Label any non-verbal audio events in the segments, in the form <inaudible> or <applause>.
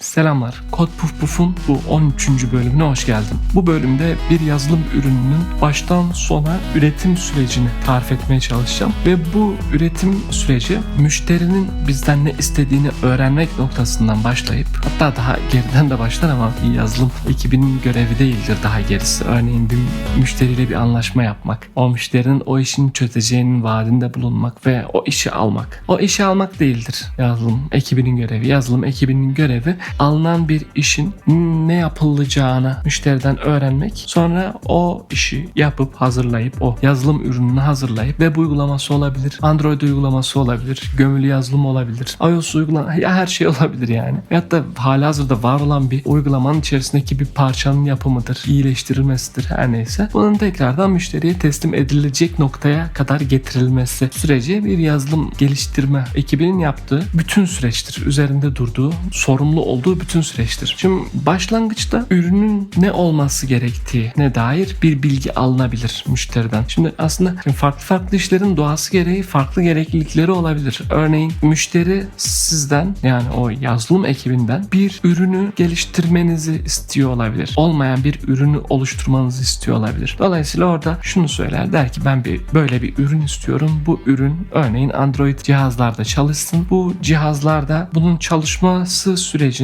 Selamlar. Kod Puf Puf'un bu 13. bölümüne hoş geldin. Bu bölümde bir yazılım ürününün baştan sona üretim sürecini tarif etmeye çalışacağım ve bu üretim süreci müşterinin bizden ne istediğini öğrenmek noktasından başlayıp hatta daha geriden de başlar ama bir yazılım ekibinin görevi değildir daha gerisi. Örneğin bir müşteriyle bir anlaşma yapmak, o müşterinin o işini çözeceğinin vaadinde bulunmak ve o işi almak. O işi almak değildir yazılım ekibinin görevi. Yazılım ekibinin görevi alınan bir işin ne yapılacağını müşteriden öğrenmek. Sonra o işi yapıp hazırlayıp o yazılım ürününü hazırlayıp web uygulaması olabilir, Android uygulaması olabilir, gömülü yazılım olabilir, iOS uygulaması ya her şey <laughs> olabilir yani. Veyahut da halihazırda var olan bir uygulamanın içerisindeki bir parçanın yapımıdır, iyileştirilmesidir her neyse. Bunun tekrardan müşteriye teslim edilecek noktaya kadar getirilmesi süreci bir yazılım geliştirme ekibinin yaptığı bütün süreçtir. Üzerinde durduğu, sorumlu olduğu bütün süreçtir. Şimdi başlangıçta ürünün ne olması gerektiği ne dair bir bilgi alınabilir müşteriden. Şimdi aslında şimdi farklı farklı işlerin doğası gereği farklı gereklilikleri olabilir. Örneğin müşteri sizden yani o yazılım ekibinden bir ürünü geliştirmenizi istiyor olabilir. Olmayan bir ürünü oluşturmanızı istiyor olabilir. Dolayısıyla orada şunu söyler der ki ben bir böyle bir ürün istiyorum. Bu ürün örneğin Android cihazlarda çalışsın. Bu cihazlarda bunun çalışması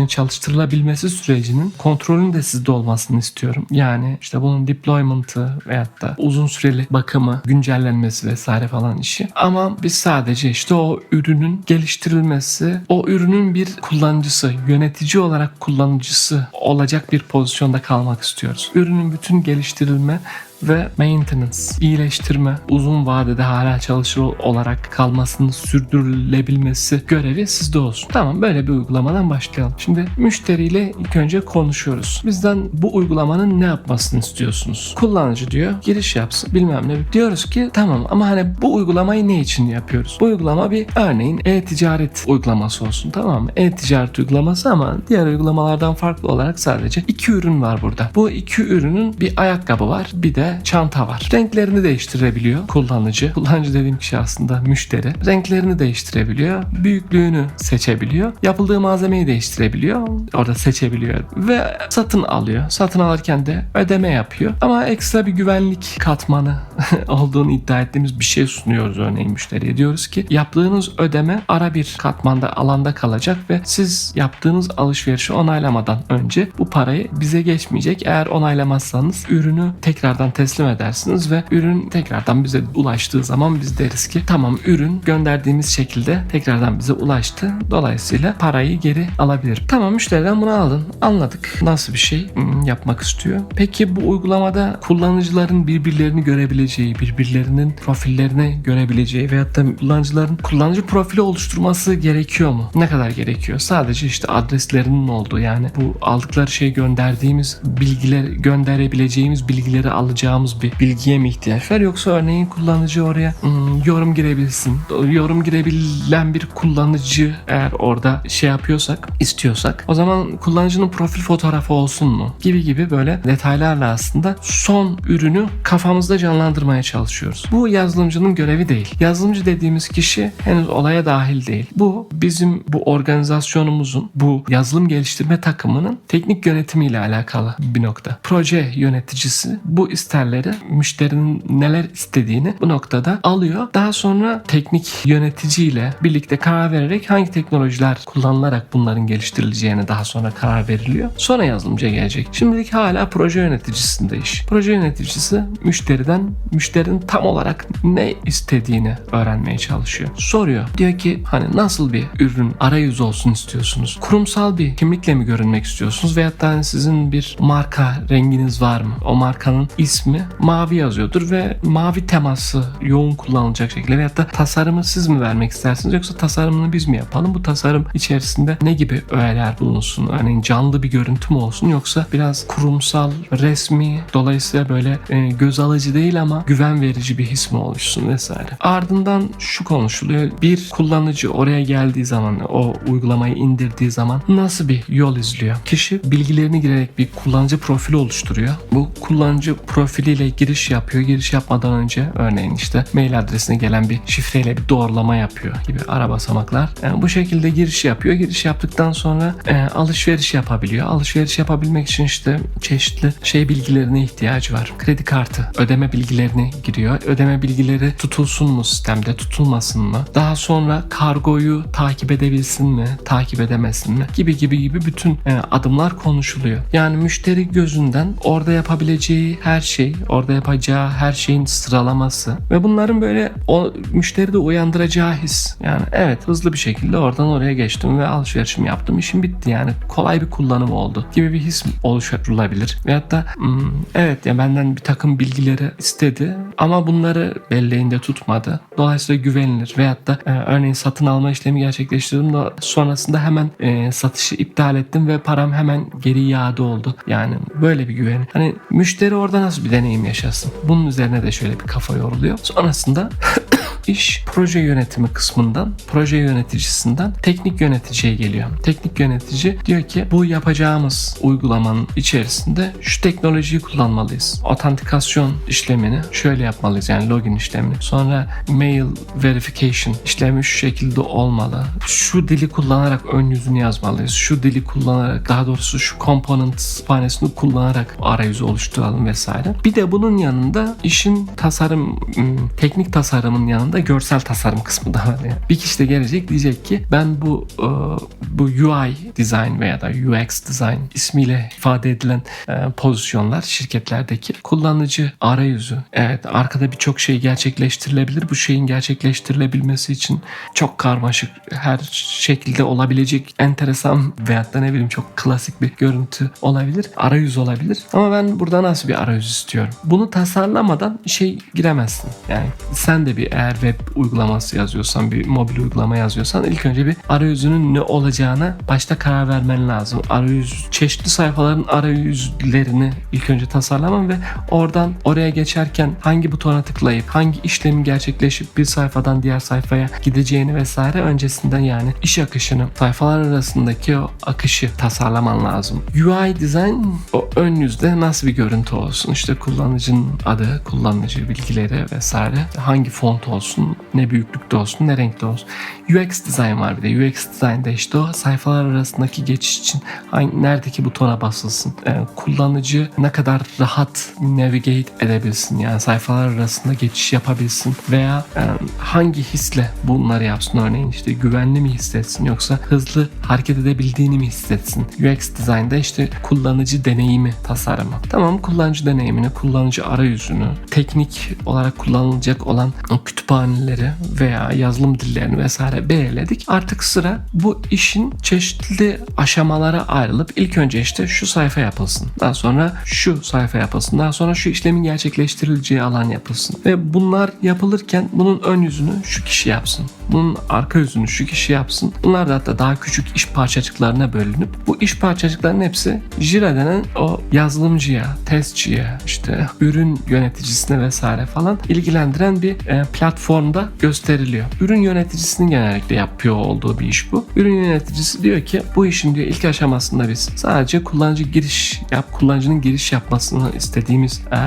sürecinin çalıştırılabilmesi sürecinin kontrolünün de sizde olmasını istiyorum. Yani işte bunun deployment'ı veyahut da uzun süreli bakımı, güncellenmesi vesaire falan işi. Ama biz sadece işte o ürünün geliştirilmesi, o ürünün bir kullanıcısı, yönetici olarak kullanıcısı olacak bir pozisyonda kalmak istiyoruz. Ürünün bütün geliştirilme ve maintenance, iyileştirme, uzun vadede hala çalışır olarak kalmasını sürdürülebilmesi görevi sizde olsun. Tamam böyle bir uygulamadan başlayalım. Şimdi müşteriyle ilk önce konuşuyoruz. Bizden bu uygulamanın ne yapmasını istiyorsunuz? Kullanıcı diyor giriş yapsın bilmem ne. Diyoruz ki tamam ama hani bu uygulamayı ne için yapıyoruz? Bu uygulama bir örneğin e-ticaret uygulaması olsun tamam mı? E-ticaret uygulaması ama diğer uygulamalardan farklı olarak sadece iki ürün var burada. Bu iki ürünün bir ayakkabı var bir de çanta var. Renklerini değiştirebiliyor kullanıcı. Kullanıcı dediğim kişi aslında müşteri. Renklerini değiştirebiliyor. Büyüklüğünü seçebiliyor. Yapıldığı malzemeyi değiştirebiliyor. Orada seçebiliyor. Ve satın alıyor. Satın alırken de ödeme yapıyor. Ama ekstra bir güvenlik katmanı <laughs> olduğunu iddia ettiğimiz bir şey sunuyoruz örneğin müşteriye. Diyoruz ki yaptığınız ödeme ara bir katmanda alanda kalacak ve siz yaptığınız alışverişi onaylamadan önce bu parayı bize geçmeyecek. Eğer onaylamazsanız ürünü tekrardan teslim edersiniz ve ürün tekrardan bize ulaştığı zaman biz deriz ki tamam ürün gönderdiğimiz şekilde tekrardan bize ulaştı. Dolayısıyla parayı geri alabilir. Tamam müşteriden bunu aldın. Anladık. Nasıl bir şey hmm, yapmak istiyor. Peki bu uygulamada kullanıcıların birbirlerini görebileceği, birbirlerinin profillerini görebileceği veyahut da kullanıcıların kullanıcı profili oluşturması gerekiyor mu? Ne kadar gerekiyor? Sadece işte adreslerinin olduğu yani bu aldıkları şey gönderdiğimiz bilgiler gönderebileceğimiz bilgileri alacağımız bir bilgiye mi ihtiyaç var yoksa örneğin kullanıcı oraya hmm, yorum girebilsin. Yorum girebilen bir kullanıcı eğer orada şey yapıyorsak, istiyorsak o zaman kullanıcının profil fotoğrafı olsun mu? Gibi gibi böyle detaylarla aslında son ürünü kafamızda canlandırmaya çalışıyoruz. Bu yazılımcının görevi değil. Yazılımcı dediğimiz kişi henüz olaya dahil değil. Bu bizim bu organizasyonumuzun, bu yazılım geliştirme takımının teknik yönetimiyle alakalı bir nokta. Proje yöneticisi bu isterleri müşterinin neler istediğini bu noktada alıyor. Daha sonra teknik yöneticiyle birlikte karar vererek hangi teknolojiler kullanılarak bunların geliştirileceğine daha sonra karar veriliyor. Sonra yazılımcıya gelecek. Şimdilik hala proje yöneticisinde iş. Proje yöneticisi müşteriden müşterinin tam olarak ne istediğini öğrenmeye çalışıyor. Soruyor. Diyor ki hani nasıl bir ürün arayüzü olsun istiyorsunuz? Kurumsal bir kimlikle mi görünmek istiyorsunuz? Veyahut da hani sizin bir marka renginiz var mı? O markanın ismi mavi yazıyordur ve mavi teması yoğun kullanılacak şekilde veyahut da tasarımı siz mi vermek istersiniz yoksa tasarımını biz mi yapalım? Bu tasarım içerisinde ne gibi öğeler bulunsun? Örneğin canlı bir görüntü mü olsun yoksa biraz kurumsal, resmi dolayısıyla böyle e, göz alıcı değil ama güven verici bir his mi oluşsun vesaire. Ardından şu konuşuluyor. Bir kullanıcı oraya geldiği zaman o uygulamayı indirdiği zaman nasıl bir yol izliyor? Kişi bilgilerini girerek bir kullanıcı profili oluşturuyor. Bu kullanıcı profil profiliyle giriş yapıyor. Giriş yapmadan önce örneğin işte mail adresine gelen bir şifreyle bir doğrulama yapıyor gibi ara basamaklar. Yani bu şekilde giriş yapıyor. Giriş yaptıktan sonra e, alışveriş yapabiliyor. Alışveriş yapabilmek için işte çeşitli şey bilgilerine ihtiyacı var. Kredi kartı, ödeme bilgilerini giriyor. Ödeme bilgileri tutulsun mu sistemde, tutulmasın mı? Daha sonra kargoyu takip edebilsin mi, takip edemesin mi? Gibi gibi gibi bütün e, adımlar konuşuluyor. Yani müşteri gözünden orada yapabileceği her şey, orada yapacağı her şeyin sıralaması ve bunların böyle o müşteride uyandıracağı his. Yani evet hızlı bir şekilde oradan oraya geçtim ve alışverişimi yaptım. İşim bitti yani kolay bir kullanım oldu gibi bir his oluşturulabilir. Veyahut da hmm, evet ya benden bir takım bilgileri istedi ama bunları belleğinde tutmadı. Dolayısıyla güvenilir. Veyahut da e, örneğin satın alma işlemi gerçekleştirdim de sonrasında hemen e, satışı iptal ettim ve param hemen geri iade oldu. Yani böyle bir güven. Hani müşteri orada nasıl bir deneyim yaşasın? Bunun üzerine de şöyle bir kafa yoruluyor. Sonrasında <laughs> iş proje yönetimi kısmından, proje yöneticisinden teknik yöneticiye geliyor. Teknik yönetici diyor ki bu yapacağımız uygulamanın içerisinde şu teknolojiyi kullanmalıyız. Otantikasyon işlemini şöyle yapmalıyız yani login işlemini. Sonra mail verification işlemi şu şekilde olmalı. Şu dili kullanarak ön yüzünü yazmalıyız. Şu dili kullanarak daha doğrusu şu component kütüphanesini kullanarak arayüzü oluşturalım vesaire. Bir de bunun yanında işin tasarım, ım, teknik tasarımın yanında görsel tasarım kısmı da var. Yani. Bir kişi de gelecek diyecek ki ben bu e, bu UI design veya da UX design ismiyle ifade edilen e, pozisyonlar şirketlerdeki kullanıcı arayüzü. Evet arkada birçok şey gerçekleştirilebilir. Bu şeyin gerçekleştirilebilmesi için çok karmaşık her şekilde olabilecek enteresan veyahut da ne bileyim çok klasik bir görüntü olabilir. Arayüz olabilir. Ama ben burada nasıl bir arayüz istiyorum? Bunu tasarlamadan şey giremezsin. Yani sen de bir eğer web uygulaması yazıyorsan, bir mobil uygulama yazıyorsan ilk önce bir arayüzünün ne olacağına başta karar vermen lazım. Arayüz, çeşitli sayfaların arayüzlerini ilk önce tasarlaman ve oradan oraya geçerken hangi butona tıklayıp hangi işlemin gerçekleşip bir sayfadan diğer sayfaya gideceğini vesaire öncesinden yani iş akışını sayfalar arasındaki o akışı tasarlaman lazım. UI design o ön yüzde nasıl bir görüntü olsun? İşte kullanıcının adı, kullanıcı bilgileri vesaire. Hangi font olsun, ne büyüklükte olsun, ne renkte olsun. UX design var bir de. UX design'da işte o sayfalar arasındaki geçiş için hangi, neredeki butona basılsın. Ee, kullanıcı ne kadar rahat navigate edebilsin. Yani sayfalar arasında geçiş yapabilsin. Veya e, hangi hisle bunları yapsın. Örneğin işte güvenli mi hissetsin yoksa hızlı hareket edebildiğini mi hissetsin. UX design'da işte kullanıcı deneyimi tasarımı. Tamam kullanıcı deneyimini, kullanıcı arayüzünü, teknik olarak kullanılacak olan o kütüphaneleri veya yazılım dillerini vesaire belirledik. Artık sıra bu işin çeşitli aşamalara ayrılıp ilk önce işte şu sayfa yapılsın. Daha sonra şu sayfa yapılsın. Daha sonra şu işlemin gerçekleştirileceği alan yapılsın. Ve bunlar yapılırken bunun ön yüzünü şu kişi yapsın. Bunun arka yüzünü şu kişi yapsın. Bunlar da hatta daha küçük iş parçacıklarına bölünüp bu iş parçacıklarının hepsi Jira denen o yazılımcıya, testçiye, işte ürün yöneticisine vesaire falan ilgilendiren bir e, platformda gösteriliyor. Ürün yöneticisinin genellikle yapıyor olduğu bir iş bu. Ürün yöneticisi diyor ki bu işin diyor ilk aşamasında biz sadece kullanıcı giriş yap kullanıcının giriş yapmasını istediğimiz e,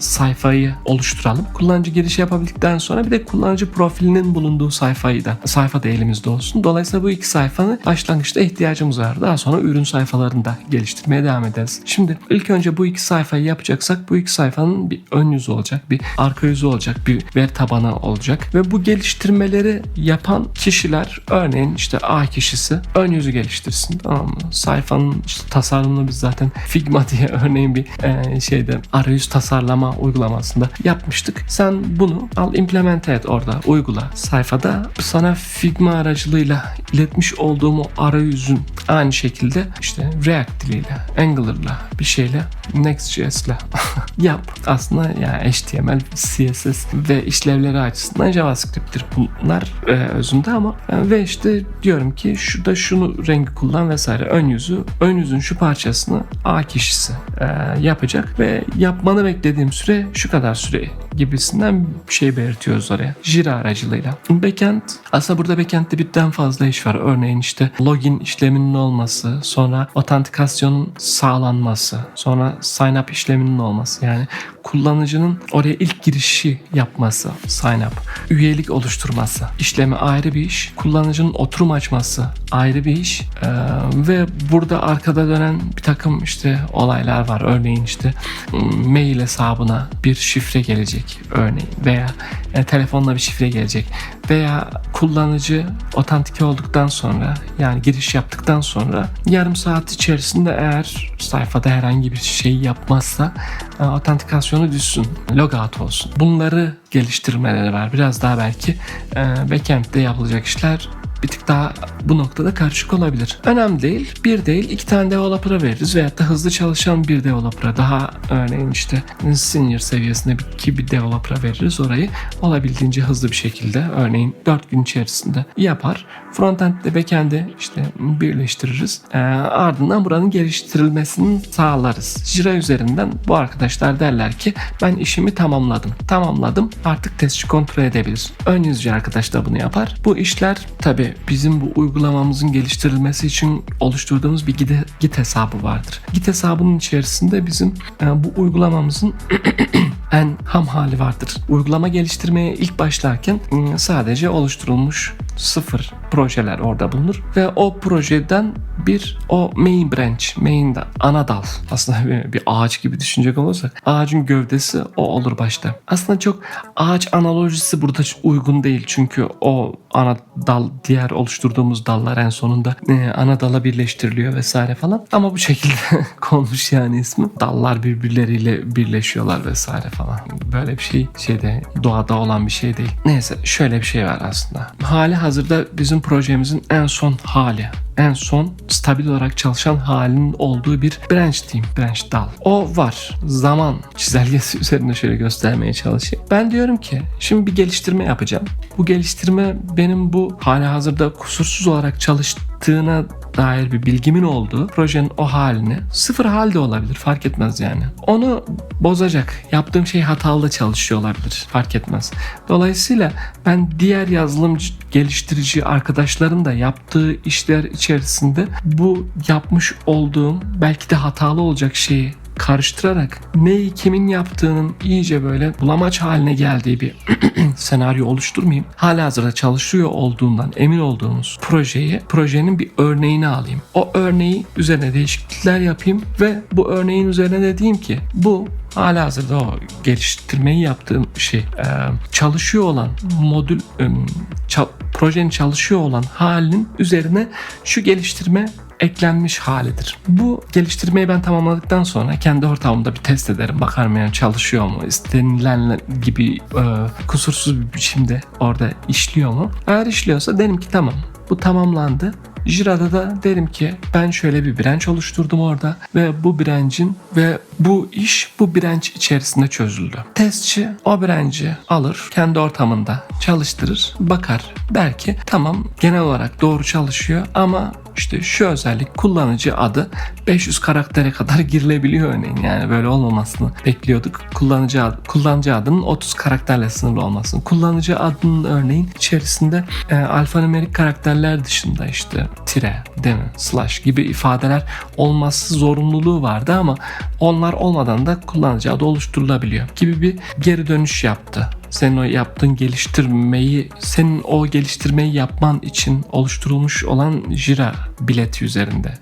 sayfayı oluşturalım. Kullanıcı giriş yapabildikten sonra bir de kullanıcı profilinin bulunduğu sayfayı da sayfa da elimizde olsun. Dolayısıyla bu iki sayfanın başlangıçta ihtiyacımız var. Daha sonra ürün sayfalarını da geliştirmeye devam ederiz. Şimdi ilk önce bu iki sayfayı yapacaksak bu iki sayfanın bir ön yüzü olacak, bir arka yüzü olacak, bir veri tabanı olacak ve bu geliştirmeleri yapan kişiler örneğin işte A kişisi ön yüzü geliştirsin tamam mı? Sayfanın işte tasarımını biz zaten Figma <laughs> diye örneğin bir e, şeyde arayüz tasarlama uygulamasında yapmıştık. Sen bunu al implemente et orada uygula sayfada sana Figma aracılığıyla iletmiş olduğum o arayüzün aynı şekilde işte React diliyle, Angular'la bir şeyle Next.js'le <laughs> yap. Aslında yani HTML, CSS ve işlevleri açısından JavaScript'tir bunlar e, özünde ama e, ve işte diyorum ki şurada şunu rengi kullan vesaire ön yüzü ön yüzün şu parçasını A kişisi e, yapacak ve yapmanı beklediğim süre şu kadar süre gibisinden bir şey belirtiyoruz oraya. Jira aracılığıyla. Backend aslında burada backend'de birden fazla iş var. Örneğin işte login işleminin olması, sonra otantikasyonun sağlanması, sonra sign up işleminin olması. Yani kullanıcının oraya ilk girişi yapması, sign up, üyelik oluşturması, işlemi ayrı bir iş, kullanıcının oturum açması ayrı bir iş Ee, ve burada arkada dönen bir takım işte olaylar var. Örneğin işte m, mail hesabına bir şifre gelecek örneğin veya e, telefonla bir şifre gelecek veya kullanıcı otantike olduktan sonra yani giriş yaptıktan sonra yarım saat içerisinde eğer sayfada herhangi bir şey yapmazsa e, otantikasyonu düşsün, logout olsun. Bunları geliştirmeleri var. Biraz daha belki e, backend'de yapılacak işler bir tık daha bu noktada karışık olabilir. Önemli değil. Bir değil iki tane developer'a veririz veyahut da hızlı çalışan bir developer'a daha örneğin işte senior seviyesinde bir, developer'a veririz orayı olabildiğince hızlı bir şekilde örneğin 4 gün içerisinde yapar. Frontend ile backend'i işte birleştiririz. Ee, ardından buranın geliştirilmesini sağlarız. Jira üzerinden bu arkadaşlar derler ki ben işimi tamamladım. Tamamladım artık testçi kontrol edebilir. Ön yüzücü arkadaş da bunu yapar. Bu işler tabi bizim bu uygulamamızın geliştirilmesi için oluşturduğumuz bir Git, Git hesabı vardır. Git hesabının içerisinde bizim e, bu uygulamamızın <clears throat> en ham hali vardır. Uygulama geliştirmeye ilk başlarken ım, sadece oluşturulmuş sıfır projeler orada bulunur ve o projeden bir o main branch, main ana dal aslında bir, bir ağaç gibi düşünecek olursak ağacın gövdesi o olur başta. Aslında çok ağaç analojisi burada uygun değil çünkü o ana dal diğer oluşturduğumuz dallar en sonunda e, ana dala birleştiriliyor vesaire falan ama bu şekilde <laughs> konmuş yani ismi. Dallar birbirleriyle birleşiyorlar vesaire falan. Böyle bir şey şeyde doğada olan bir şey değil. Neyse şöyle bir şey var aslında. Hali hazırda bizim projemizin en son hali en son stabil olarak çalışan halinin olduğu bir branch team, branch dal. O var. Zaman çizelgesi <laughs> üzerinde şöyle göstermeye çalışayım. Ben diyorum ki şimdi bir geliştirme yapacağım. Bu geliştirme benim bu hali hazırda kusursuz olarak çalıştığına dair bir bilgimin olduğu projenin o halini sıfır halde olabilir fark etmez yani. Onu bozacak. Yaptığım şey hatalı çalışıyor olabilir fark etmez. Dolayısıyla ben diğer yazılımcı geliştirici arkadaşların da yaptığı işler içerisinde bu yapmış olduğum belki de hatalı olacak şeyi karıştırarak neyi kimin yaptığının iyice böyle bulamaç haline geldiği bir <clears throat> senaryo oluşturmayayım. Hala hazırda çalışıyor olduğundan emin olduğumuz projeyi, projenin bir örneğini alayım. O örneği üzerine değişiklikler yapayım ve bu örneğin üzerine de diyeyim ki bu hala hazırda o geliştirmeyi yaptığım şey e, çalışıyor olan modül e, projenin çalışıyor olan halinin üzerine şu geliştirme eklenmiş halidir. Bu geliştirmeyi ben tamamladıktan sonra kendi ortamımda bir test ederim. Bakarım yani çalışıyor mu? İstenilen gibi e, kusursuz bir biçimde orada işliyor mu? Eğer işliyorsa derim ki tamam bu tamamlandı. Jira'da da derim ki ben şöyle bir branch oluşturdum orada ve bu branch'in ve bu iş bu branch içerisinde çözüldü. Testçi o branch'i alır, kendi ortamında çalıştırır, bakar. Der ki tamam genel olarak doğru çalışıyor ama işte şu özellik kullanıcı adı 500 karaktere kadar <laughs> girilebiliyor örneğin. Yani böyle olmamasını bekliyorduk. Kullanıcı adı, kullanıcı adının 30 karakterle sınırlı olmasını. Kullanıcı adının örneğin içerisinde e, alfanümerik karakterler dışında işte tire, değil mi, slash gibi ifadeler olması zorunluluğu vardı ama onlar olmadan da kullanıcı adı oluşturulabiliyor gibi bir geri dönüş yaptı senin o yaptığın geliştirmeyi, senin o geliştirmeyi yapman için oluşturulmuş olan Jira bileti üzerinde.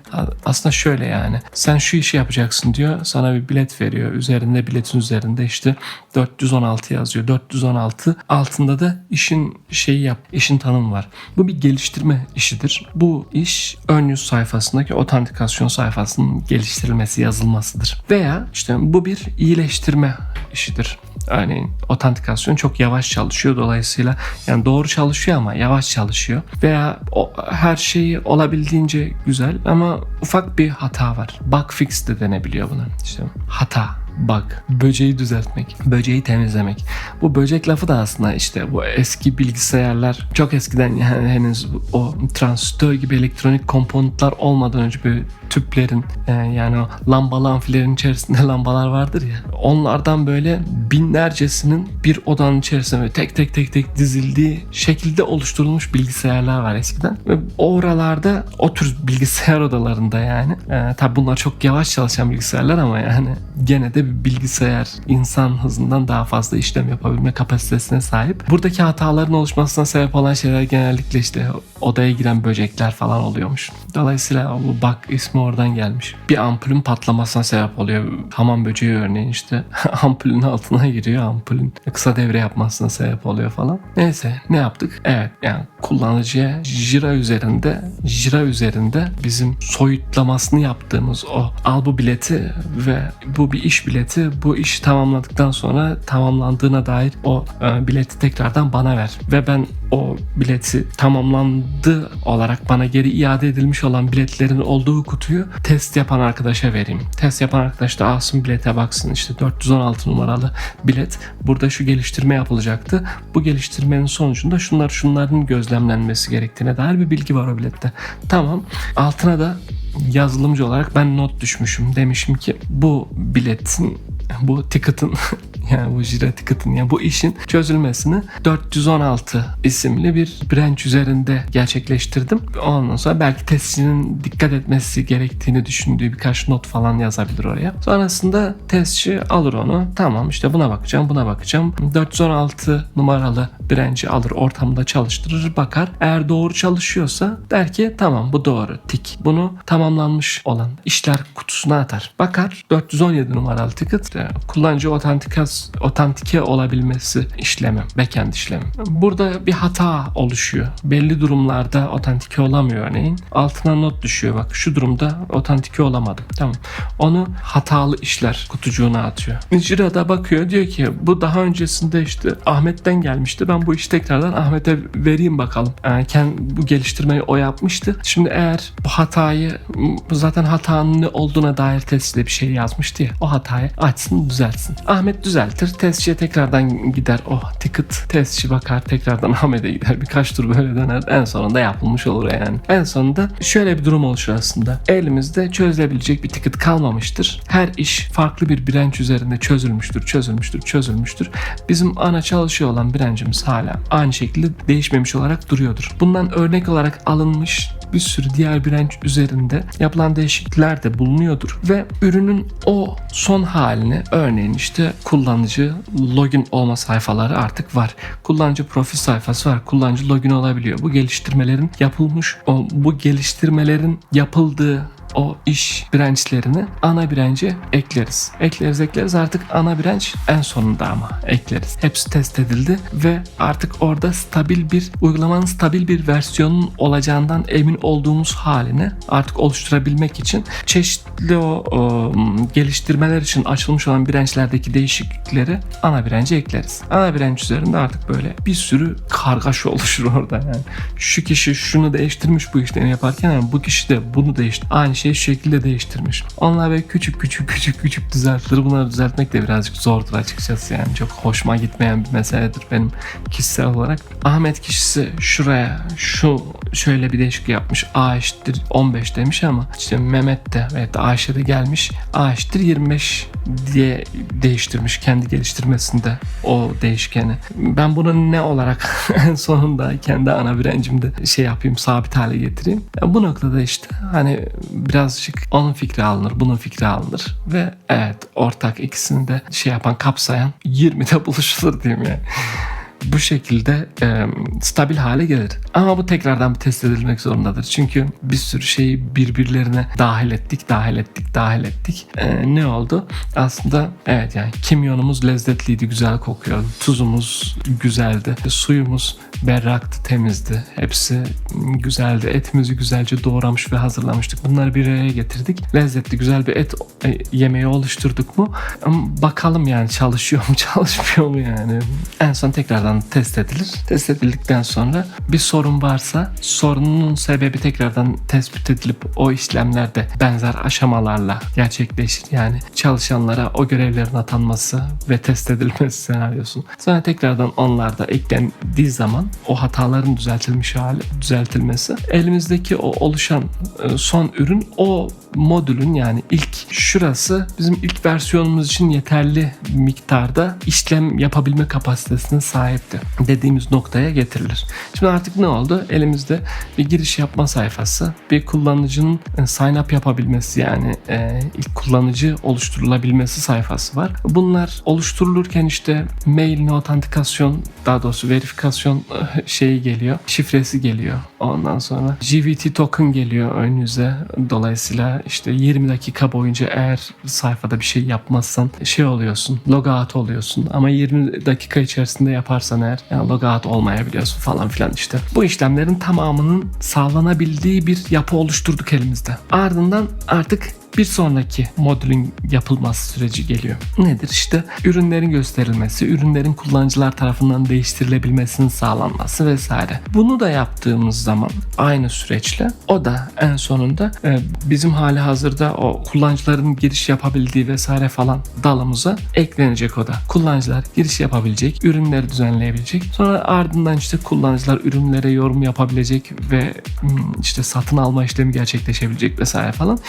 Aslında şöyle yani. Sen şu işi yapacaksın diyor. Sana bir bilet veriyor. Üzerinde biletin üzerinde işte 416 yazıyor. 416 altında da işin şeyi yap, işin tanımı var. Bu bir geliştirme işidir. Bu iş ön yüz sayfasındaki otantikasyon sayfasının geliştirilmesi, yazılmasıdır. Veya işte bu bir iyileştirme işidir. Örneğin otantikasyon çok yavaş çalışıyor dolayısıyla yani doğru çalışıyor ama yavaş çalışıyor veya o, her şeyi olabildiğince güzel ama ufak bir hata var. Bug fix de denebiliyor buna. İşte hata bug, böceği düzeltmek, böceği temizlemek. Bu böcek lafı da aslında işte bu eski bilgisayarlar çok eskiden yani henüz o transistör gibi elektronik komponentler olmadan önce bir tüplerin e, yani o lambalı amfilerin içerisinde <laughs> lambalar vardır ya onlardan böyle binlercesinin bir odanın içerisinde böyle tek tek tek tek dizildiği şekilde oluşturulmuş bilgisayarlar var eskiden. Ve oralarda o tür bilgisayar odalarında yani e, tabi bunlar çok yavaş çalışan bilgisayarlar ama yani gene de bir bilgisayar insan hızından daha fazla işlem yapabilme kapasitesine sahip. Buradaki hataların oluşmasına sebep olan şeyler genellikle işte odaya giren böcekler falan oluyormuş. Dolayısıyla bu bug ismi oradan gelmiş. Bir ampulün patlamasına sebep oluyor. Hamam böceği örneğin işte <laughs> ampulün altına giriyor. Ampulün kısa devre yapmasına sebep oluyor falan. Neyse ne yaptık? Evet yani kullanıcıya Jira üzerinde Jira üzerinde bizim soyutlamasını yaptığımız o al bu bileti ve bu bir iş bileti bu iş tamamladıktan sonra tamamlandığına dair o e, bileti tekrardan bana ver ve ben o bileti tamamlandı olarak bana geri iade edilmiş olan biletlerin olduğu kutuyu test yapan arkadaşa vereyim. Test yapan arkadaş da alsın bilete baksın işte 416 numaralı bilet burada şu geliştirme yapılacaktı. Bu geliştirmenin sonucunda şunlar şunların gözlemlenmesi gerektiğine dair bir bilgi var o bilette. Tamam altına da yazılımcı olarak ben not düşmüşüm. Demişim ki bu biletin bu ticket'ın <laughs> yani bu jira ticket'ın yani bu işin çözülmesini 416 isimli bir branch üzerinde gerçekleştirdim. Ondan sonra belki testçinin dikkat etmesi gerektiğini düşündüğü birkaç not falan yazabilir oraya. Sonrasında testçi alır onu. Tamam işte buna bakacağım buna bakacağım. 416 numaralı branch'i alır ortamda çalıştırır bakar. Eğer doğru çalışıyorsa der ki tamam bu doğru tik. Bunu tamamlanmış olan işler kutusuna atar. Bakar 417 numaralı ticket e, kullanıcı otantikas, otantike olabilmesi işlemi, backend işlemi. Burada bir hata oluşuyor. Belli durumlarda otantike olamıyor örneğin. Altına not düşüyor bak şu durumda otantike olamadım. Tamam. Onu hatalı işler kutucuğuna atıyor. Jira'da bakıyor diyor ki bu daha öncesinde işte Ahmet'ten gelmişti. Ben bu işi tekrardan Ahmet'e vereyim bakalım. Yani kendi bu geliştirmeyi o yapmıştı. Şimdi eğer bu hatayı zaten hatanın ne olduğuna dair testte bir şey yazmıştı ya. O hatayı açsın düzeltsin. Ahmet düzeltir. Testçiye tekrardan gider. Oh ticket testçi bakar tekrardan <laughs> Ahmet'e gider. Birkaç tur böyle döner. En sonunda yapılmış olur yani. En sonunda şöyle bir durum oluşur aslında. Elimizde çözülebilecek bir ticket kalmamıştır. Her iş farklı bir branch üzerinde çözülmüştür, çözülmüştür, çözülmüştür. Bizim ana çalışıyor olan branch'imiz hala aynı şekilde değişmemiş olarak duruyordur. Bundan örnek olarak alınmış bir sürü diğer branch üzerinde yapılan değişiklikler de bulunuyordur ve ürünün o son halini örneğin işte kullanıcı login olma sayfaları artık var. Kullanıcı profil sayfası var. Kullanıcı login olabiliyor. Bu geliştirmelerin yapılmış bu geliştirmelerin yapıldığı o iş branchlerini ana branch'e ekleriz. Ekleriz ekleriz artık ana branch en sonunda ama ekleriz. Hepsi test edildi ve artık orada stabil bir uygulamanın stabil bir versiyonun olacağından emin olduğumuz halini artık oluşturabilmek için çeşitli o, o geliştirmeler için açılmış olan branchlerdeki değişiklikleri ana branch'e ekleriz. Ana branch üzerinde artık böyle bir sürü kargaşa <laughs> oluşur orada yani. Şu kişi şunu değiştirmiş bu işlemi yaparken yani bu kişi de bunu değiştir. Aynı şeyi şu şekilde değiştirmiş. Onlar böyle küçük küçük küçük küçük düzeltilir. Bunları düzeltmek de birazcık zordur açıkçası yani. Çok hoşuma gitmeyen bir meseledir benim kişisel olarak. Ahmet kişisi şuraya şu şöyle bir değişiklik yapmış. A eşittir 15 demiş ama işte Mehmet de evet Ayşe de gelmiş. A eşittir 25 diye değiştirmiş kendi geliştirmesinde o değişkeni. Ben bunu ne olarak <laughs> en sonunda kendi ana birencimde şey yapayım sabit hale getireyim. Bu noktada işte hani birazcık onun fikri alınır, bunun fikri alınır. Ve evet ortak ikisini de şey yapan kapsayan 20'de buluşulur diyeyim yani bu şekilde e, stabil hale gelir. Ama bu tekrardan bir test edilmek zorundadır. Çünkü bir sürü şeyi birbirlerine dahil ettik, dahil ettik, dahil ettik. E, ne oldu? Aslında evet yani kimyonumuz lezzetliydi, güzel kokuyordu. Tuzumuz güzeldi. Suyumuz berraktı, temizdi. Hepsi güzeldi. Etimizi güzelce doğramış ve hazırlamıştık. Bunları bir araya getirdik. Lezzetli, güzel bir et e, yemeği oluşturduk mu? Ama bakalım yani çalışıyor mu, <laughs> çalışmıyor mu yani? En son tekrardan tekrardan test edilir. Test edildikten sonra bir sorun varsa sorunun sebebi tekrardan tespit edilip o işlemler de benzer aşamalarla gerçekleşir. Yani çalışanlara o görevlerin atanması ve test edilmesi senaryosu. Sonra tekrardan onlar da eklendiği zaman o hataların düzeltilmiş hali düzeltilmesi elimizdeki o oluşan e, son ürün o modülün yani ilk şurası bizim ilk versiyonumuz için yeterli miktarda işlem yapabilme kapasitesine sahipti dediğimiz noktaya getirilir. Şimdi artık ne oldu? Elimizde bir giriş yapma sayfası, bir kullanıcının e, sign up yapabilmesi yani e, ilk kullanıcı oluşturulabilmesi sayfası var. Bunlar oluşturulurken işte mailin otantikasyon daha doğrusu verifikasyon e, şeyi geliyor, şifresi geliyor. Ondan sonra GVT token geliyor önünüze. Dolayısıyla işte 20 dakika boyunca eğer sayfada bir şey yapmazsan şey oluyorsun, logout oluyorsun. Ama 20 dakika içerisinde yaparsan eğer yani logout olmayabiliyorsun falan filan işte. Bu işlemlerin tamamının sağlanabildiği bir yapı oluşturduk elimizde. Ardından artık bir sonraki modülün yapılması süreci geliyor. Nedir? İşte ürünlerin gösterilmesi, ürünlerin kullanıcılar tarafından değiştirilebilmesinin sağlanması vesaire. Bunu da yaptığımız zaman aynı süreçle o da en sonunda e, bizim hali hazırda o kullanıcıların giriş yapabildiği vesaire falan dalımıza eklenecek o da. Kullanıcılar giriş yapabilecek, ürünleri düzenleyebilecek. Sonra ardından işte kullanıcılar ürünlere yorum yapabilecek ve hmm, işte satın alma işlemi gerçekleşebilecek vesaire falan.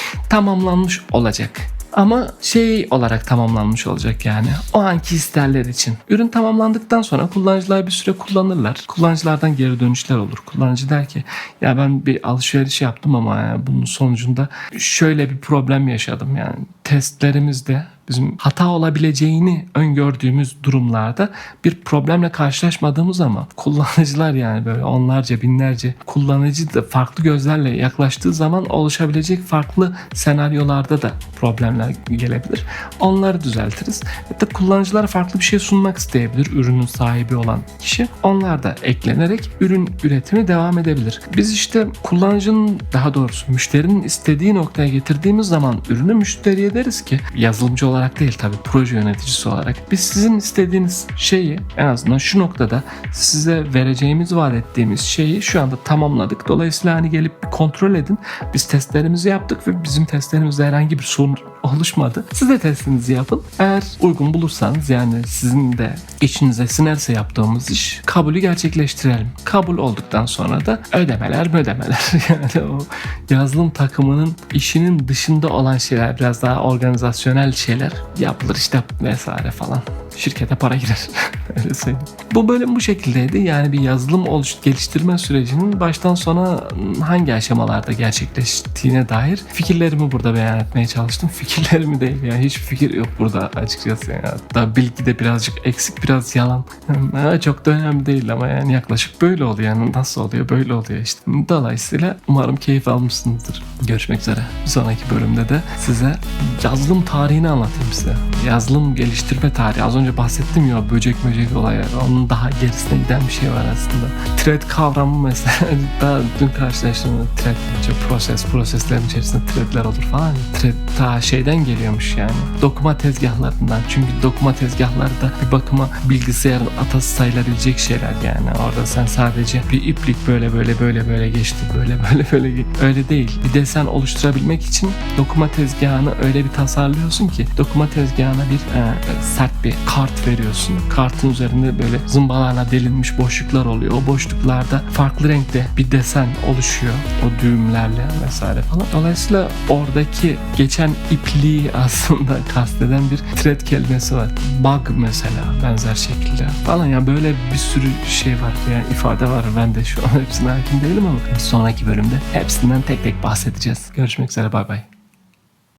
Tamamlanmış olacak. Ama şey olarak tamamlanmış olacak yani. O anki isterler için. Ürün tamamlandıktan sonra kullanıcılar bir süre kullanırlar. Kullanıcılardan geri dönüşler olur. Kullanıcı der ki ya ben bir alışveriş yaptım ama yani bunun sonucunda şöyle bir problem yaşadım yani. Testlerimizde bizim hata olabileceğini öngördüğümüz durumlarda bir problemle karşılaşmadığımız zaman <laughs> kullanıcılar yani böyle onlarca binlerce kullanıcı da farklı gözlerle yaklaştığı zaman oluşabilecek farklı senaryolarda da problemler gelebilir. Onları düzeltiriz. Hatta kullanıcılara farklı bir şey sunmak isteyebilir ürünün sahibi olan kişi. Onlar da eklenerek ürün üretimi devam edebilir. Biz işte kullanıcının daha doğrusu müşterinin istediği noktaya getirdiğimiz zaman ürünü müşteriye deriz ki yazılımcı olarak değil tabi proje yöneticisi olarak biz sizin istediğiniz şeyi en azından şu noktada size vereceğimiz vaat ettiğimiz şeyi şu anda tamamladık. Dolayısıyla hani gelip kontrol edin. Biz testlerimizi yaptık ve bizim testlerimizde herhangi bir sorun oluşmadı. Siz de testinizi yapın. Eğer uygun bulursanız yani sizin de içinize sinerse yaptığımız iş kabulü gerçekleştirelim. Kabul olduktan sonra da ödemeler ödemeler <laughs> yani o yazılım takımının işinin dışında olan şeyler biraz daha organizasyonel şeyler yapılır işte vesaire falan şirkete para girer. <laughs> Öyle söyleyeyim. Bu bölüm bu şekildeydi. Yani bir yazılım oluş geliştirme sürecinin baştan sona hangi aşamalarda gerçekleştiğine dair fikirlerimi burada beyan etmeye çalıştım. <laughs> Fikirlerimi değil yani hiç fikir yok burada açıkçası. Yani. Hatta bilgi de birazcık eksik biraz yalan. <laughs> Çok da önemli değil ama yani yaklaşık böyle oluyor. Yani nasıl oluyor böyle oluyor işte. Dolayısıyla umarım keyif almışsınızdır. Görüşmek üzere. Bir sonraki bölümde de size yazılım tarihini anlatayım size. Yazılım geliştirme tarihi. Az önce bahsettim ya böcek böcek olayı. Onun daha gerisine giden bir şey var aslında. Thread kavramı mesela <laughs> daha dün karşılaştım. Thread deyince proses, proseslerin içerisinde threadler olur falan. Thread ta şeyden geliyormuş yani. Dokuma tezgahlarından. Çünkü dokuma tezgahları da bir bakıma bilgisayarın atası sayılabilecek şeyler yani. Orada sen sadece bir iplik böyle böyle böyle böyle geçti. Böyle <laughs> böyle böyle geçti. Öyle değil. Bir desen oluşturabilmek için dokuma tezgahını öyle bir tasarlıyorsun ki dokuma tezgahına bir e, sert bir kart veriyorsun. Kartın üzerinde böyle zımbalarla delinmiş boşluklar oluyor. O boşluklarda farklı renkte bir desen oluşuyor. O düğümlerle vesaire falan. Dolayısıyla oradaki geçen ipliği <laughs> aslında kasteden bir thread kelimesi var. Bug mesela benzer şekilde falan ya böyle bir sürü şey var yani ifade var. Ben de şu an hepsine hakim değilim ama sonraki bölümde hepsinden tek tek bahsedeceğiz. Görüşmek üzere bay bay.